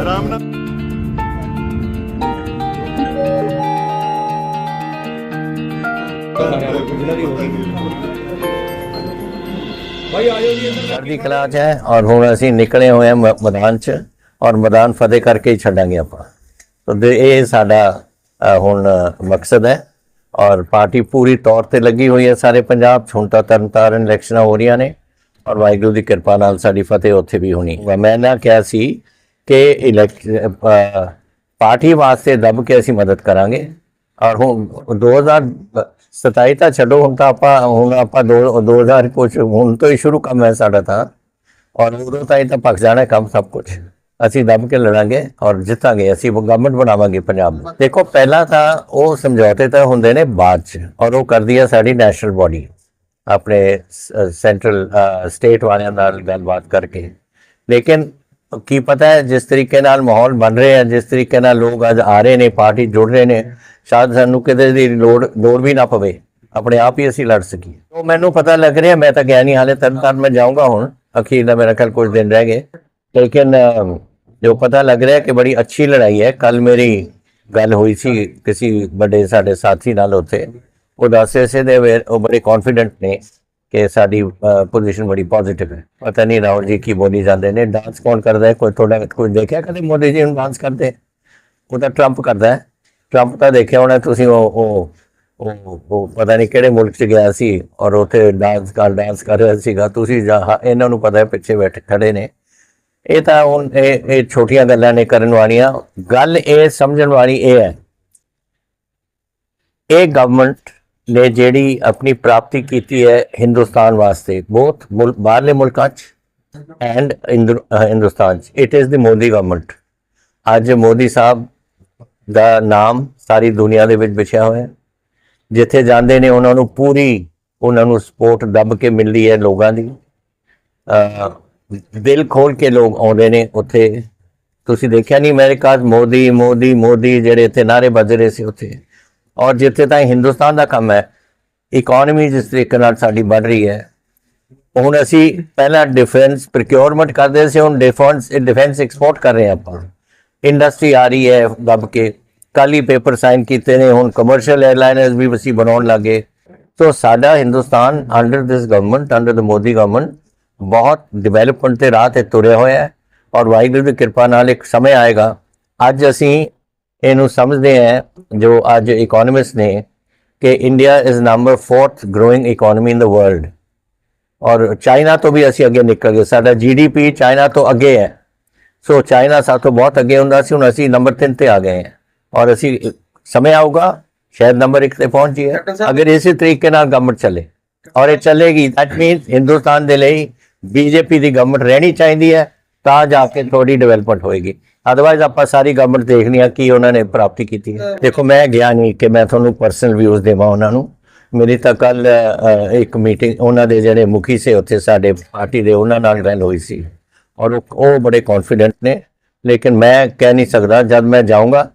ਆਰਾਮ ਨਾਲ। ਕਲਾ 'ਚ ਹੈ ਔਰ ਹੁਣ ਅਸੀਂ ਨਿਕਲੇ ਹੋਏ ਹਾਂ ਮ- ਮੈਦਾਨ 'ਚ ਔਰ ਮੈਦਾਨ ਫਤਿਹ ਕਰਕੇ ਹੀ ਛੱਡਾਂਗੇ ਆਪਾਂ। ਤਾਂ ਦੇ- ਇਹ ਸਾਡਾ ਅ, ਹੁਣ ਮਕਸਦ ਹੈ। ਔਰ ਪਾਰਟੀ ਪੂਰੀ ਤੌਰ ਤੇ ਲੱਗੀ ਹੋਈ ਹੈ ਸਾਰੇ ਪੰਜਾਬ 'ਚ। ਹੁਣ ਤਾਂ ਤਰਨਤਾਰਨ ਇਲੈਕਸ਼ਨਾਂ ਹੋ ਰਹੀਆਂ ਨੇ ਔਰ ਵਾਹਿਗੁਰੂ ਦੀ ਕਿਰਪਾ ਨਾਲ ਸਾਡੀ ਫਤਿਹ ਉੱਥੇ ਵੀ ਹੋਣੀ। ਹੈ। ਮੈਂ ਨਾ ਕਿਹਾ ਸੀ ਕਿ ਇਲੈਕਟ ਪਾਰਟੀ ਵਾਸਤੇ ਦੱਬ ਕੇ ਅਸੀਂ ਮਦਦ ਕਰਾਂਗੇ। ਔਰ ਹੁਣ 2027 ਤਾਂ ਛੱਡੋ, ਹੁਣ ਤਾਂ ਆਪਾਂ ਹੁਣ ਆਪਾਂ ਦੋ- 2000 ਕੁਛ ਹੁਣ ਤੋਂ ਹੀ ਸ਼ੁਰੂ ਕੰਮ ਹੈ ਸਾਡਾ ਤਾਂ। ਔਰ ਉਦੋਂ ਤਾਈਂ ਤਾਂ ਪੱਕ ਜਾਣਾ ਕੰਮ ਸਭ ਕੁਝ ਅਸੀਂ ਦੱਬ ਕੇ ਲੜਾਂਗੇ ਔਰ ਜਿੱਤਾਂਗੇ, ਅਸੀਂ ਉਹ ਗਵਰਨਮੈਂਟ ਬਣਾਵਾਂਗੇ ਪੰਜਾਬ ਦੀ ਦੇਖੋ, ਪਹਿਲਾਂ ਤਾਂ ਉਹ ਸਮਝੌਤੇ ਤਾਂ ਹੁੰਦੇ ਨੇ ਬਾਅਦ ਚ, ਔਰ ਉਹ ਕਰਦੀ ਹੈ ਸਾਡੀ ਨੈਸ਼ਨਲ ਬਾਡੀ ਆਪਣੇ ਸੈਂਟਰਲ ਸਟੇਟ ਵਾਲਿਆਂ ਨਾਲ ਗੱਲਬਾਤ ਕਰਕੇ। ਲੇਕਿਨ ਕੀ ਪਤਾ ਹੈ, ਜਿਸ ਤਰੀਕੇ ਨਾਲ ਮਾਹੌਲ ਬਣ ਰਿਹਾ ਹੈ, ਜਿਸ ਤਰੀਕੇ ਨਾਲ ਲੋਕ ਅੱਜ ਆ ਰਹੇ ਨੇ, ਪਾਰਟੀ ਜੁੜ ਰਹੇ ਨੇ, ਸ਼ਾਇਦ ਸਾਨੂੰ ਕਿਤੇ ਦੀ ਲੋੜ ਲੋੜ ਵੀ ਨਾ ਪਵੇ। ਆਪਣੇ ਆਪ ਹੀ ਅਸੀਂ ਲੜ ਸਕੀਏ। ਉਹ ਮੈਨੂੰ ਪਤਾ ਲੱਗ ਰਿਹਾ, ਮੈਂ ਤਾਂ ਗਿਆ ਨਹੀਂ ਹਾਲੇ ਤੱਕ ਤੱਕ ਮੈਂ ਜਾਊਂਗਾ ਹੁਣ। ਅਖੀਰ ਦਾ ਮੇਰਾ ਕੱਲ ਕੁਝ ਦਿਨ ਰਹਿ ਗਏ। ਲੇਕਿਨ ਅ, ਜੋ ਪਤਾ ਲੱਗ ਰਿਹਾ ਕਿ ਬੜੀ ਅੱਛੀ ਲੜਾਈ ਹੈ ਕੱਲ ਮੇਰੀ ਗੱਲ ਹੋਈ ਸੀ ਕਿਸੇ ਵੱਡੇ ਸਾਡੇ ਸਾਥੀ ਨਾਲ ਉੱਥੇ। ਉਹ ਦੱਸ ਰਹੇ ਸੀ ਦੇ ਉਹ ਬੜੇ ਕੌਨਫੀਡੈਂਟ ਨੇ ਕਿ ਸਾਡੀ ਪੋਜੀਸ਼ਨ ਬੜੀ ਪੋਜ਼ਿਟਿਵ ਹੈ। ਪਤਾ ਨਹੀਂ ਰਾਹੁਲ ਜੀ ਕੀ ਬੋਲੀ ਜਾਂਦੇ ਨੇ। ਡਾਂਸ ਕੌਣ ਕਰਦਾ ਹੈ? ਕੋਈ ਥੋੜਾ ਕੋਈ ਦੇਖਿਆ ਕਦੇ ਮੋਦੀ ਜੀ ਨੂੰ ਡਾਂਸ ਕਰਦੇ? ਉਹ ਤਾਂ ਟਰੰਪ ਕਰਦਾ ਹੈ। ਟਰੰਪ ਤਾਂ ਦੇਖਿਆ ਹੋਣਾ ਤੁਸੀਂ ਉਹ ਉਹ ਉਹ ਪਤਾ ਨਹੀਂ ਕਿਹੜੇ ਮੁਲਕ 'ਚ ਗਿਆ ਸੀ ਔਰ ਉੱਥੇ ਡਾਂਸ ਕਰ ਡਾਂਸ ਕਰ ਰਿਹਾ ਸੀਗਾ। ਤੁਸੀਂ ਇਹਨਾਂ ਨੂੰ ਪਤਾ ਹੈ ਪਿੱਛੇ ਬੈਠੇ ਖੜੇ ਨੇ। ਇਹ ਤਾਂ ਹੁਣ ਇਹ ਛੋਟੀਆਂ ਗੱਲਾਂ ਨੇ ਕਰਨ ਵਾਲੀਆਂ। ਗੱਲ ਇਹ ਸਮਝਣ ਵਾਲੀ ਇਹ ਹੈ। ਇਹ ਗਵਰਨਮੈਂਟ ਨੇ ਜਿਹੜੀ ਆਪਣੀ ਪ੍ਰਾਪਤੀ ਕੀਤੀ ਹੈ ਹਿੰਦੁਸਤਾਨ ਵਾਸਤੇ ਬਹੁਤ ਮੁਲਕ ਬਾਹਰਲੇ ਮੁਲਕਾਂ 'ਚ ਐਂਡ ਹਿੰਦੁਸਤਾਨ 'ਚ। It is the Modi government ਅੱਜ ਮੋਦੀ ਸਾਹਿਬ ਦਾ ਨਾਮ ਸਾਰੀ ਦੁਨੀਆ ਦੇ ਵਿੱਚ ਵਿਛਿਆ ਹੋਇਆ ਹੈ। ਜਿੱਥੇ ਜਾਂਦੇ ਨੇ, ਉਹਨਾਂ ਨੂੰ ਪੂਰੀ, ਉਹਨਾਂ ਨੂੰ ਸਪੋਰਟ ਦੱਬ ਕੇ ਮਿਲਦੀ ਹੈ ਲੋਕਾਂ ਦੀ। ਦਿਲ ਖੋਲ ਕੇ ਲੋਕ ਆਉਂਦੇ ਨੇ ਉੱਥੇ ਤੁਸੀਂ ਦੇਖਿਆ ਨਹੀਂ ਅਮਰੀਕਾ 'ਚ ਮੋਦੀ ਮੋਦੀ ਮੋਦੀ ਜਿਹੜੇ ਇੱਥੇ ਨਾਰੇ ਵੱਜ ਰਹੇ ਸੀ ਉੱਥੇ ਔਰ ਜਿੱਥੇ ਤਾਂ ਹਿੰਦੁਸਤਾਨ ਦਾ ਕੰਮ ਹੈ ਇਕਨੋਮੀ ਜਿਸ ਤਰੀਕੇ ਨਾਲ ਸਾਡੀ ਵੱਧ ਰਹੀ ਹੈ ਹੁਣ ਅਸੀਂ ਪਹਿਲਾਂ ਡਿਫੈਂਸ ਪ੍ਰੋਕਿਉਰਮੈਂਟ ਕਰਦੇ ਸੀ ਹੁਣ ਡਿਫੈਂਸ ਡਿਫੈਂਸ ਐਕਸਪੋਰਟ ਕਰ ਰਹੇ ਹਾਂ ਆਪਾਂ ਇੰਡਸਟਰੀ ਆ ਰਹੀ ਹੈ ਦੱਬ ਕੇ ਕੱਲ੍ਹ ਹੀ ਪੇਪਰ ਸਾਈਨ ਕੀਤੇ ਨੇ ਹੁਣ ਕਮਰਸ਼ੀਅਲ 에ਅਰਲਾਈਨਰਸ ਵੀ ਅਸੀਂ ਬਣਾਉਣ ਲੱਗੇ ਸੋ ਸਾਡਾ Hindustan under this government under the Modi government ਬਹੁਤ ਡਿਵੈਲਪਮੈਂਟ ਤੇ ਰਾਹ ਤੇ ਤੁਰਿਆ ਹੋਇਆ ਹੈ ਔਰ ਵਾਹਿਗੁਰੂ ਦੀ ਕਿਰਪਾ ਨਾਲ ਇੱਕ ਸਮੇਂ ਆਏਗਾ। ਅੱਜ ਅਸੀਂ ਇਹਨੂੰ ਸਮਝਦੇ ਹਾਂ ਜੋ ਅੱਜ ਇਕਨੋਮਿਸਟ ਨੇ ਕਿ India is number 4th growing economy in the world ਔਰ ਚਾਈਨਾ ਤੋਂ ਵੀ ਅਸੀਂ ਅੱਗੇ ਨਿਕਲ ਗਏ। ਸਾਡਾ ਜੀਡੀਪੀ ਚਾਈਨਾ ਤੋਂ ਅੱਗੇ ਹੈ। ਸੋ ਚਾਈਨਾ ਤੋਂ ਬਹੁਤ ਅੱਗੇ ਹੁੰਦਾ ਸੀ ਹੁਣ ਅਸੀਂ ਨੰਬਰ 3 ਤੇ ਆ ਗਏ ਹਾਂ ਔਰ ਅਸੀਂ ਸਮੇਂ ਆਊਗਾ ਸ਼ਾਇਦ ਨੰਬਰ 1 ਤੇ ਪਹੁੰਚ ਜਾਈਏ। ਅਗਰ ਇਸੇ ਤਰੀਕੇ ਨਾਲ ਗਵਰਨਮੈਂਟ ਚੱਲੇ ਔਰ ਇਹ ਚੱਲੇਗੀ ਦੈਟ ਮੀਨਸ ਹਿੰਦੁਸਤਾਨ ਦੇ ਲਈ ਬੀਜੇਪੀ ਦੀ ਗਵਰਨਮੈਂਟ ਰਹਿਣੀ ਚਾਹੀਦੀ ਹੈ ਤਾਂ ਜਾ ਕੇ ਥੋੜੀ ਡਿਵੈਲਪਮੈਂਟ ਹੋਏਗੀ। ਅਦਰਵਾਈਜ਼ ਆਪਾਂ ਸਾਰੀ ਗਵਰਨਮੈਂਟ ਦੇਖਣੀ ਆ ਕੀ ਉਹਨਾਂ ਨੇ ਪ੍ਰਾਪਤੀ ਕੀਤੀ ਹੈ। ਦੇਖੋ ਮੈਂ ਗਿਆ ਨਹੀਂ ਕਿ ਮੈਂ ਤੁਹਾਨੂੰ ਪਰਸਨਲ ਵਿਊਜ਼ ਦੇਵਾਂ ਉਹਨਾਂ ਨੂੰ। ਮੇਰੀ ਤਾਂ ਕੱਲ ਇੱਕ ਮੀਟਿੰਗ ਉਹਨਾਂ ਦੇ ਜਿਹੜੇ ਮੁਖੀ ਸੇ ਉੱਥੇ ਸਾਡੇ ਪਾਰਟੀ ਦੇ ਉਹਨਾਂ ਨਾਲ ਗੱਲ ਹੋਈ ਸੀ। ਔਰ ਉਹ ਬੜੇ ਕੌਨਫੀਡੈਂਟ ਨੇ। ਲੇਕਿਨ ਮੈਂ ਕਹਿ ਨਹੀਂ ਸਕਦਾ ਜਦ ਮੈਂ ਜਾਊਂਗਾ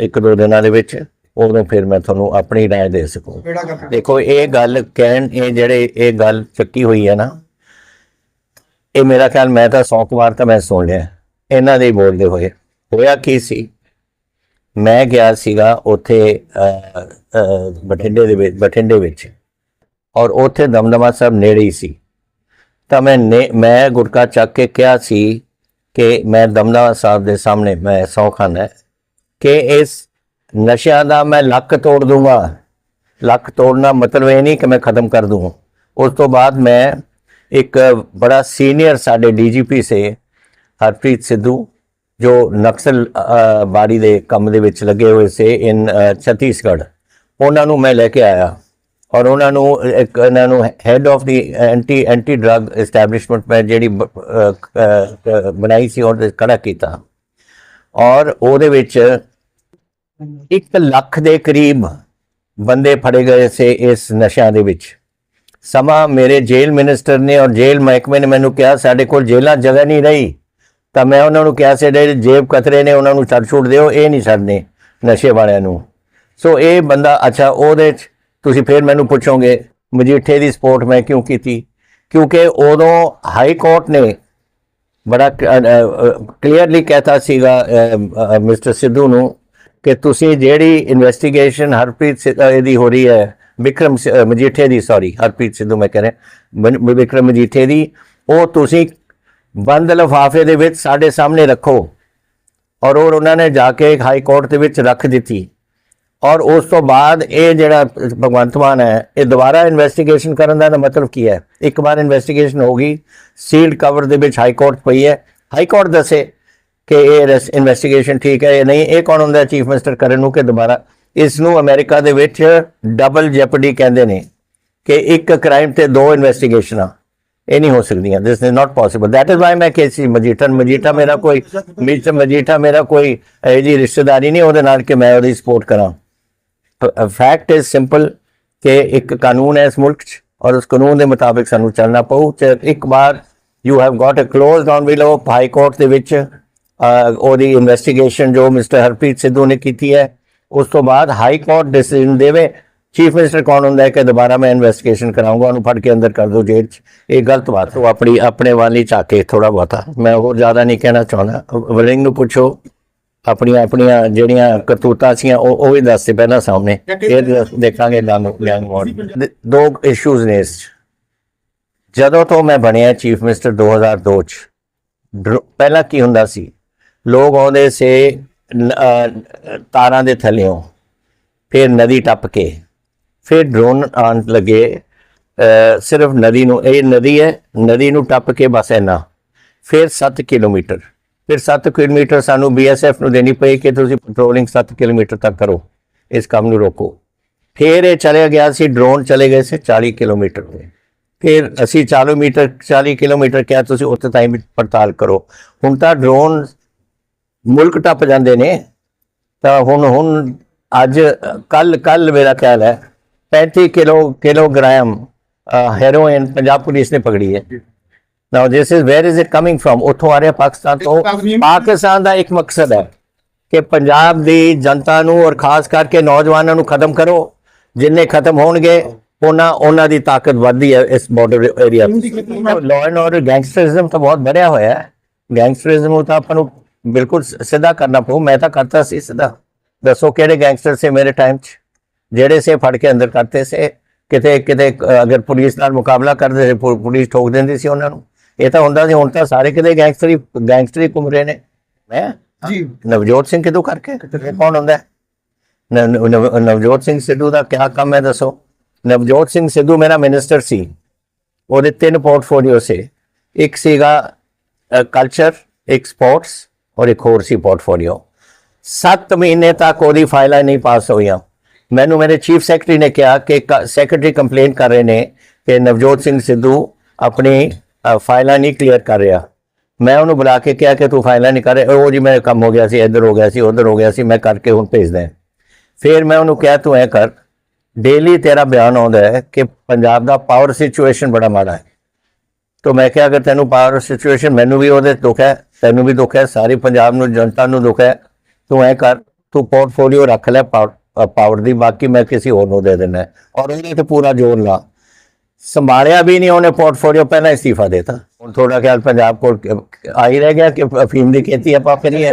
ਇੱਕ ਦੋ ਦਿਨਾਂ ਦੇ ਵਿੱਚ ਉਦੋਂ ਫਿਰ ਮੈਂ ਤੁਹਾਨੂੰ ਆਪਣੀ ਰਾਏ ਦੇ ਸਕੂੰ। ਦੇਖੋ ਇਹ ਗੱਲ ਕਹਿਣ ਇਹ ਜਿਹੜੇ ਇਹ ਗੱਲ ਚੱਕੀ ਹੋਈ ਹੈ ਨਾ ਇਹ ਮੇਰਾ ਖਿਆਲ ਮੈਂ ਤਾਂ 100 ਵਾਰ ਤਾਂ ਮੈਂ ਸੁਣ ਲਿਆ। ਇਹਨਾਂ ਦੇ ਹੀ ਬੋਲਦੇ ਹੋਏ। ਹੋਇਆ ਕੀ ਸੀ? ਮੈਂ ਗਿਆ ਸੀਗਾ ਉੱਥੇ ਬਠਿੰਡੇ ਦੇ ਵਿੱਚ, ਬਠਿੰਡੇ ਵਿੱਚ। ਔਰ ਉੱਥੇ ਦਮਦਮਾ ਸਾਹਿਬ ਨੇੜੇ ਹੀ ਸੀ। ਤਾਂ ਮੈਂ ਨੇ- ਮੈਂ ਗੁਟਕਾ ਚੱਕ ਕੇ ਕਿਹਾ ਸੀ ਕਿ ਮੈਂ ਦਮਦਮਾ ਸਾਹਿਬ ਦੇ ਸਾਹਮਣੇ, ਮੈਂ ਸੌ ਖਾਨਾ ਹੈ ਕਿ ਇਸ ਨਸ਼ਿਆਂ ਦਾ ਮੈਂ ਲੱਕ ਤੋੜ ਦੂੰਗਾ। ਲੱਕ ਤੋੜਨਾ ਮਤਲਬ ਇਹ ਨਹੀਂ ਕਿ ਮੈਂ ਖਤਮ ਕਰ ਦੂੰ। ਉਸ ਤੋਂ ਬਾਅਦ ਮੈਂ ਇੱਕ ਬੜਾ ਸੀਨੀਅਰ ਸਾਡੇ ਡੀਜੀਪੀ ਸੇ ਹਰਪ੍ਰੀਤ ਸਿੱਧੂ ਜੋ ਨਕਸਲ ਅ, ਬਾੜੀ ਦੇ ਕੰਮ ਦੇ ਵਿੱਚ ਲੱਗੇ ਹੋਏ ਸੀ ਇਨ ਛੱਤੀਸਗੜ੍ਹ। ਉਹਨਾਂ ਨੂੰ ਮੈਂ ਲੈ ਕੇ ਆਇਆ ਔਰ ਉਹਨਾਂ ਨੂੰ ਇੱਕ ਇਹਨਾਂ ਨੂੰ head of the anti anti drug establishment ਮੈਂ ਜਿਹੜੀ ਬਣਾਈ ਸੀ ਉਹਦੇ ਖੜਾ ਕੀਤਾ। ਔਰ ਉਹਦੇ ਵਿੱਚ 1 ਲੱਖ ਦੇ ਕਰੀਬ ਬੰਦੇ ਫੜੇ ਗਏ ਸੀ ਇਸ ਨਸ਼ਿਆਂ ਦੇ ਵਿੱਚ। ਸਮਾਂ ਮੇਰੇ ਜੇਲ੍ਹ ਮਿਨਿਸਟਰ ਨੇ ਔਰ ਜੇਲ੍ਹ ਮਹਿਕਮੇ ਨੇ ਮੈਨੂੰ ਕਿਹਾ, ਸਾਡੇ ਕੋਲ ਜੇਲ੍ਹਾਂ ਜਗ੍ਹਾ ਨਹੀਂ ਰਹੀ। ਤਾਂ ਮੈਂ ਉਹਨਾਂ ਨੂੰ ਕਿਹਾ ਸੀ ਜਿਹੜੇ ਜੇਬ ਕਤਰੇ ਨੇ, ਉਹਨਾਂ ਨੂੰ ਛੱਡ ਛੁੱਟ ਦਿਓ, ਇਹ ਨਹੀਂ ਛੱਡਨੇ ਨਸ਼ੇ ਵਾਲਿਆਂ ਨੂੰ। ਸੋ ਇਹ ਬੰਦਾ, ਅੱਛਾ, ਉਹਦੇ ਚ ਤੁਸੀਂ ਫਿਰ ਮੈਨੂੰ ਪੁੱਛੋਗੇ, ਮਜੀਠੇ ਦੀ ਸਪੋਰਟ ਮੈਂ ਕਿਉਂ ਕੀਤੀ? ਕਿਉਂਕਿ ਉਦੋਂ ਹਾਈ ਕੋਰਟ ਨੇ ਬੜਾ ਕਲੀਅਰਲੀ ਕਹਤਾ ਸੀਗਾ ਮਿਸਟਰ ਸਿੱਧੂ ਨੂੰ ਕਿ ਤੁਸੀਂ ਜਿਹੜੀ ਇਨਵੈਸਟੀਗੇਸ਼ਨ ਹਰਪ੍ਰੀਤ ਸਿ- ਇਹਦੀ ਹੋ ਰਹੀ ਹੈ ਵਿਕਰਮ ਸਿ- ਮਜੀਠੇ ਦੀ ਸੌਰੀ ਹਰਪ੍ਰੀਤ ਸਿੱਧੂ ਮੈਂ ਕਹਿ ਰਿਹਾ ਬਨ- ਵਿਕਰਮ ਮਜੀਠੇ ਦੀ, ਉਹ ਤੁਸੀਂ ਬੰਦ ਲਿਫਾਫੇ ਦੇ ਵਿੱਚ ਸਾਡੇ ਸਾਹਮਣੇ ਰੱਖੋ ਔਰ ਉਹ ਉਹਨਾਂ ਨੇ ਜਾ ਕੇ ਹਾਈ ਕੋਰਟ ਦੇ ਵਿੱਚ ਰੱਖ ਦਿੱਤੀ। ਔਰ ਉਸ ਤੋਂ ਬਾਅਦ ਇਹ ਜਿਹੜਾ ਭਗਵੰਤ ਮਾਨ ਹੈ, ਇਹ ਦੁਬਾਰਾ ਇਨਵੈਸਟੀਗੇਸ਼ਨ ਕਰਨ ਦਾ ਮਤਲਬ ਕੀ ਹੈ? ਇੱਕ ਵਾਰ ਇਨਵੈਸਟੀਗੇਸ਼ਨ ਹੋ ਗਈ ਸੀਲਡ ਕਵਰ ਦੇ ਵਿੱਚ ਹਾਈ ਕੋਰਟ ਪਈ ਹੈ। ਹਾਈ ਕੋਰਟ ਦੱਸੇ ਕਿ ਇਹ ਇਨਵੈਸਟੀਗੇਸ਼ਨ ਠੀਕ ਹੈ ਇਹ ਨਹੀਂ, ਇਹ ਕੌਣ ਹੁੰਦਾ ਚੀਫ ਮਿਨਿਸਟਰ ਕਰਨ ਨੂੰ ਕਿ ਦੁਬਾਰਾ ਇਸ ਨੂੰ ਅਮਰੀਕਾ ਦੇ ਵਿੱਚ ਡਬਲ ਜੈਪਡੀ ਕਹਿੰਦੇ ਨੇ ਕਿ ਇੱਕ ਕ੍ਰਾਈਮ ਤੇ ਦੋ ਇਨਵੈਸਟੀਗੇਸ਼ਨਾਂ ਇਹ ਨਹੀਂ ਹੋ ਸਕਦੀਆਂ। This is not possible that is why ਮੈਂ ਕੇਸੀ ਮਜੀਠਨ, ਮਜੀਠਾ ਮੇਰਾ ਕੋਈ ਮਿਸਟਰ ਮਜੀਠਾ ਮੇਰਾ ਕੋਈ ਇਹ ਜੀ ਰਿਸ਼ਤੇਦਾਰੀ ਨਹੀਂ, ਉਹਦੇ ਨਾਲ ਕਿ ਮੈਂ ਉਹਦੀ ਸਪੋਰਟ ਕਰਾਂ। ਫੈਕਟ ਇਜ਼ ਸਿੰਪਲ ਕਿ ਇੱਕ ਕਾਨੂੰਨ ਹੈ ਇਸ ਮੁਲਕ 'ਚ ਔਰ ਉਸ ਕਾਨੂੰਨ ਦੇ ਮੁਤਾਬਿਕ ਸਾਨੂੰ ਚੱਲਣਾ ਪਊ। ਇੱਕ ਵਾਰ you have got a closed on ਵਿਲੋ high court ਦੇ ਵਿੱਚ ਉਹਦੀ ਇਨਵੈਸਟੀਗੇਸ਼ਨ ਜੋ ਮਿਸਟਰ ਹਰਪ੍ਰੀਤ ਸਿੱਧੂ ਨੇ ਕੀਤੀ ਹੈ ਉਸ ਤੋਂ ਬਾਅਦ ਹਾਈ ਕੋਰਟ ਡਿਸੀਜਨ ਦੇਵੇ। ਚੀਫ ਮਿਨਿਸਟਰ ਕੌਣ ਹੁੰਦਾ ਹੈ ਕਿ ਦੁਬਾਰਾ ਮੈਂ ਇਨਵੈਸਟੀਗੇਸ਼ਨ ਕਰਾਉਂਗਾ ਉਹਨੂੰ ਫੜ ਕੇ ਅੰਦਰ ਕਰ ਦੋ ਜੇਲ੍ਹ 'ਚ। ਇਹ ਗਲਤ ਬਾਤ ਉਹ ਆਪਣੀ ਆਪਣੇ ਵਾਲੀ ਚਾਕੇ ਥੋੜਾ ਬਹੁਤਾ ਮੈਂ ਹੋਰ ਜ਼ਿਆਦਾ ਨਹੀਂ ਕਹਿਣਾ ਚਾਹੁੰਦਾ। ਵਲਿੰਗ ਨੂੰ ਪੁੱਛੋ। ਆਪਣੀਆਂ ਆਪਣੀਆਂ ਜਿਹੜੀਆਂ ਕਰਤੂਤਾਂ ਸੀਆਂ ਉਹ ਉਹ ਵੀ ਦੱਸਦੇ ਪਹਿਲਾਂ ਸਾਹਮਣੇ। ਇਹ ਦੇਖਾਂਗੇ ਗੰਗ ਗੰਗ ਮੋੜ। ਦੋ ਇਸ਼ੂਜ਼ ਨੇ ਇਸ। ਜਦੋਂ ਤੋਂ ਮੈਂ ਬਣਿਆ ਚੀਫ ਮਿਨਿਸਟਰ 2002 ਚ ਪਹਿਲਾਂ ਕੀ ਹੁੰਦਾ ਸੀ? ਲੋਕ ਆਉਂਦੇ ਸੇ ਤਾਰਾਂ ਦੇ ਥੱਲਿਓਂ ਫਿਰ ਨਦੀ ਟੱਪ ਕੇ, ਫਿਰ ਡਰੋਨ ਆਉਣ ਲੱਗੇ ਸਿਰਫ ਨਦੀ ਨੂੰ, ਇਹ ਨਦੀ ਹੈ, ਨਦੀ ਨੂੰ ਟੱਪ ਕੇ ਬਸ ਇੰਨਾ, ਫਿਰ 7 ਕਿਲੋਮੀਟਰ, ਫਿਰ 7 ਕਿਲੋਮੀਟਰ ਸਾਨੂੰ ਬੀਐਸਐਫ ਨੂੰ ਦੇਣੀ ਪਈ ਕਿ ਤੁਸੀਂ ਪੈਟਰੋਲਿੰਗ 7 ਕਿਲੋਮੀਟਰ ਤੱਕ ਕਰੋ, ਇਸ ਕੰਮ ਨੂੰ ਰੋਕੋ। ਫਿਰ ਇਹ ਚਲੇ ਗਿਆ ਸੀ ਡਰੋਨ ਚਲੇ ਗਏ ਸੀ 40 ਕਿਲੋਮੀਟਰ ਤੇ। ਫਿਰ ਅਸੀਂ 40 ਮੀਟਰ 40 ਕਿਲੋਮੀਟਰ ਕਿਹਾ, ਤੁਸੀਂ ਉੱਥੇ ਤਾਈਂ ਵੀ ਪੜਤਾਲ ਕਰੋ। ਹੁਣ ਤਾਂ ਡਰੋਨ ਮੁਲਕ ਟੱਪ ਜਾਂਦੇ ਨੇ ਤਾਂ ਹੁਣ ਹੁਣ ਅੱਜ ਕੱਲ ਕੱਲ ਮੇਰਾ ਖਿਆਲ ਹੈ 35 kilo kilogram heroin Punjab police ਨੇ ਪਕੜੀ ਹੈ। Now this is where is it coming from ਉੱਥੋਂ ਆ ਰਿਹਾ ਪਾਕਿਸਤਾਨ ਤੋਂ। ਪਾਕਿਸਤਾਨ ਦਾ ਇੱਕ ਮਕਸਦ ਹੈ ਕਿ ਪੰਜਾਬ ਦੀ ਜਨਤਾ ਨੂੰ ਔਰ ਖਾਸ ਕਰਕੇ ਨੌਜਵਾਨਾਂ ਨੂੰ ਖਤਮ ਕਰੋ। ਜਿੰਨੇ ਖਤਮ ਹੋਣਗੇ ਉਹਨਾਂ ਉਹਨਾਂ ਦੀ ਤਾਕਤ ਵੱਧਦੀ ਹੈ ਇਸ border area law and order gangsterism ਤਾਂ ਬਹੁਤ ਵਧਿਆ ਹੋਇਆ ਹੈ। ਗੈਂਗਸਟਰਿਜ਼ਮ ਨੂੰ ਤਾਂ ਆਪਾਂ ਨੂੰ ਬਿਲਕੁਲ ਸਿੱਧਾ ਕਰਨਾ ਪਊ ਮੈਂ ਤਾਂ ਕਰਤਾ ਸੀ ਸਿੱਧਾ। ਦੱਸੋ ਕਿਹੜੇ ਗੈਂਗਸਟਰ ਸੇ ਮੇਰੇ ਟਾਈਮ 'ਚ? ਜਿਹੜੇ ਸੇ ਫੜ ਕੇ ਅੰਦਰ ਕਰਤੇ ਸੇ। ਕਿਤੇ ਕਿਤੇ ਅਗਰ ਪੁਲਿਸ ਨਾਲ ਮੁਕਾਬਲਾ ਕਰਦੇ ਸੀ ਪੁਲਿਸ ਠੋਕ ਦਿੰਦੀ ਸੀ ਉਹਨਾਂ ਨੂੰ। ਇਹ ਤਾਂ ਹੁੰਦਾ ਸੀ ਹੁਣ ਤਾਂ ਸਾਰੇ ਕਿਤੇ ਗੈਂਗਸਟਰੀ ਗੈਂਗਸਟਰੀ ਘੁੰਮ ਰਹੇ ਨੇ। ਮੈਂ ਜੀ। ਨਵਜੋਤ ਸਿੰਘ ਕਿਦੋਂ ਕਰਕੇ। ਕੌਣ ਹੁੰਦਾ ਹੈ? ਨਵਜੋਤ ਸਿੰਘ ਸਿੱਧੂ ਦਾ ਕੀ ਕੰਮ ਹੈ ਦੱਸੋ। ਨਵਜੋਤ ਸਿੰਘ ਸਿੱਧੂ ਮੇਰਾ ਮਿਨਿਸਟਰ ਸੀ। ਉਹਦੇ ਤਿੰਨ ਪੋਰਟਫੋਲੀਓ ਸੇ। ਇੱਕ ਸੀਗਾ ਕਲਚਰ ਇੱਕ ਸਪੋਰਟਸ ਔਰ ਇੱਕ ਹੋਰ ਸੀ ਪੋਰਟਫੋਲੀਓ। ਸੱਤ ਮਹੀਨੇ ਤੱਕ ਉਹਦੀ ਫਾਈਲਾਂ ਨਹੀਂ ਪਾਸ ਹੋਈਆਂ। ਮੈਨੂੰ ਮੇਰੇ ਚੀਫ ਸੈਕਟਰੀ ਨੇ ਕਿਹਾ ਕਿ ਸੈਕਟਰੀ ਕੰਪਲੇਨ ਕਰ ਰਹੇ ਨੇ ਕਿ ਨਵਜੋਤ ਸਿੰਘ ਸਿੱਧੂ ਆਪਣੀ ਫਾਈਲਾਂ ਨਹੀਂ ਕਲੀਅਰ ਕਰ ਰਿਹਾ। ਮੈਂ ਉਹਨੂੰ ਬੁਲਾ ਕੇ ਕਿਹਾ ਕਿ ਤੂੰ ਫਾਈਲਾਂ ਨਹੀਂ ਕਰ ਰਿਹਾ। ਉਹ ਜੀ ਮੇਰਾ ਕੰਮ ਹੋ ਗਿਆ ਸੀ, ਇੱਧਰ ਹੋ ਗਿਆ ਸੀ, ਉੱਧਰ ਹੋ ਗਿਆ ਸੀ, ਮੈਂ ਕਰਕੇ ਹੁਣ ਭੇਜਦਾ ਫਿਰ ਮੈਂ ਉਹਨੂੰ ਕਿਹਾ, ਤੂੰ ਐ ਕਰ ਡੇਲੀ ਤੇਰਾ ਬਿਆਨ ਆਉਂਦਾ ਹੈ ਕਿ ਪੰਜਾਬ ਦਾ ਪਾਵਰ ਸਿਚੁਏਸ਼ਨ ਬੜਾ ਮਾੜਾ ਹੈ ਤੋ ਮੈਂ ਕਿਹਾ, ਅਗਰ ਤੈਨੂੰ ਪਾਵਰ ਸਿਚੁਏਸ਼ਨ ਮੈਨੂੰ ਵੀ ਉਹਦੇ ਦੁੱਖ ਹੈ ਤੈਨੂੰ ਵੀ ਦੁੱਖ ਹੈ, ਸਾਰੀ ਪੰਜਾਬ ਨੂੰ, ਜਨਤਾ ਨੂੰ ਦੁੱਖ ਹੈ। ਤੂੰ ਐ ਕਰ, ਤੂੰ ਪੋਰਟਫੋਲੀਓ ਰੱਖ ਲੈ ਪਾਵਰ ਦੀ, ਬਾਕੀ ਮੈਂ ਕਿਸੇ ਹੋਰ ਨੂੰ ਦੇ ਦੇਣਾ ਔਰ ਉਹਦੇ ਤੇ ਪੂਰਾ ਜ਼ੋਰ ਲਾ। ਸੰਭਾਲਿਆ ਵੀ ਨਹੀਂ ਉਹਨੇ ਪੋਰਟਫੋਲੀਓ ਪਹਿਲਾਂ ਇਸਤੀਫਾ ਦੇਤਾ। ਹੁਣ ਥੋੜਾ ਖਿਆਲ ਪੰਜਾਬ ਕੋਲ ਆਈ ਰਹਿ ਗਿਆ ਕਿ ਅਫੀਮ ਦੀ ਖੇਤੀ ਆਪਾਂ ਕਰੀ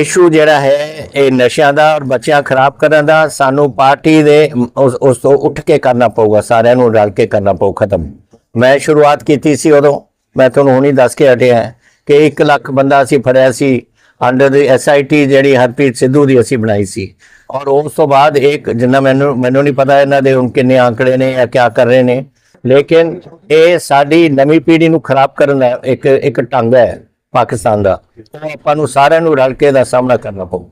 ਇਸ਼ੂ ਜਿਹੜਾ ਹੈ, ਇਹ ਨਸ਼ਿਆਂ ਦਾ ਔਰ ਬੱਚਿਆਂ ਖਰਾਬ ਕਰਨ ਦਾ, ਸਾਨੂੰ ਪਾਰਟੀ ਦੇ ਉਸ ਤੋਂ ਉੱਠ ਕੇ ਕਰਨਾ ਪਊਗਾ, ਸਾਰਿਆਂ ਨੂੰ ਰਲ ਕੇ ਕਰਨਾ ਪਊ, ਖਤਮ। ਮੈਂ ਸ਼ੁਰੂਆਤ ਕੀਤੀ ਸੀ ਉਦੋਂ। ਮੈਂ ਤੁਹਾਨੂੰ ਹੁਣੀ ਦੱਸ ਕੇ ਹਟਿਆ ਕਿ 1 ਲੱਖ ਬੰਦਾ ਅਸੀਂ ਫੜਿਆ ਸੀ ਅੰਡਰ ਦੀ ਐਸਆਈਟੀ ਜਿਹੜੀ ਹਰਪ੍ਰੀਤ ਸਿੱਧੂ ਦੀ ਅਸੀਂ ਬਣਾਈ ਸੀ। ਔਰ ਉਸ ਤੋਂ ਬਾਅਦ ਇੱਕ ਜਿੰਨਾ ਮੈਨੂੰ ਮੈਨੂੰ ਨਹੀਂ ਪਤਾ ਇਹਨਾਂ ਦੇ ਹੁਣ ਕਿੰਨੇ ਆંકੜੇ ਨੇ ਜਾਂ ਕੀ ਕਰ ਰਹੇ ਨੇ। ਲੇਕਿਨ ਇਹ ਸਾਡੀ ਨਵੀਂ ਪੀੜ੍ਹੀ ਨੂੰ ਖਰਾਬ ਕਰਨ ਦਾ ਇੱਕ ਇੱਕ ਢੰਗ ਹੈ ਪਾਕਿਸਤਾਨ ਦਾ। ਉਹ ਆਪਾਂ ਨੂੰ ਸਾਰਿਆਂ ਨੂੰ ਰਲ ਕੇ ਦਾ ਸਾਹਮਣਾ ਕਰਨਾ ਪਊ।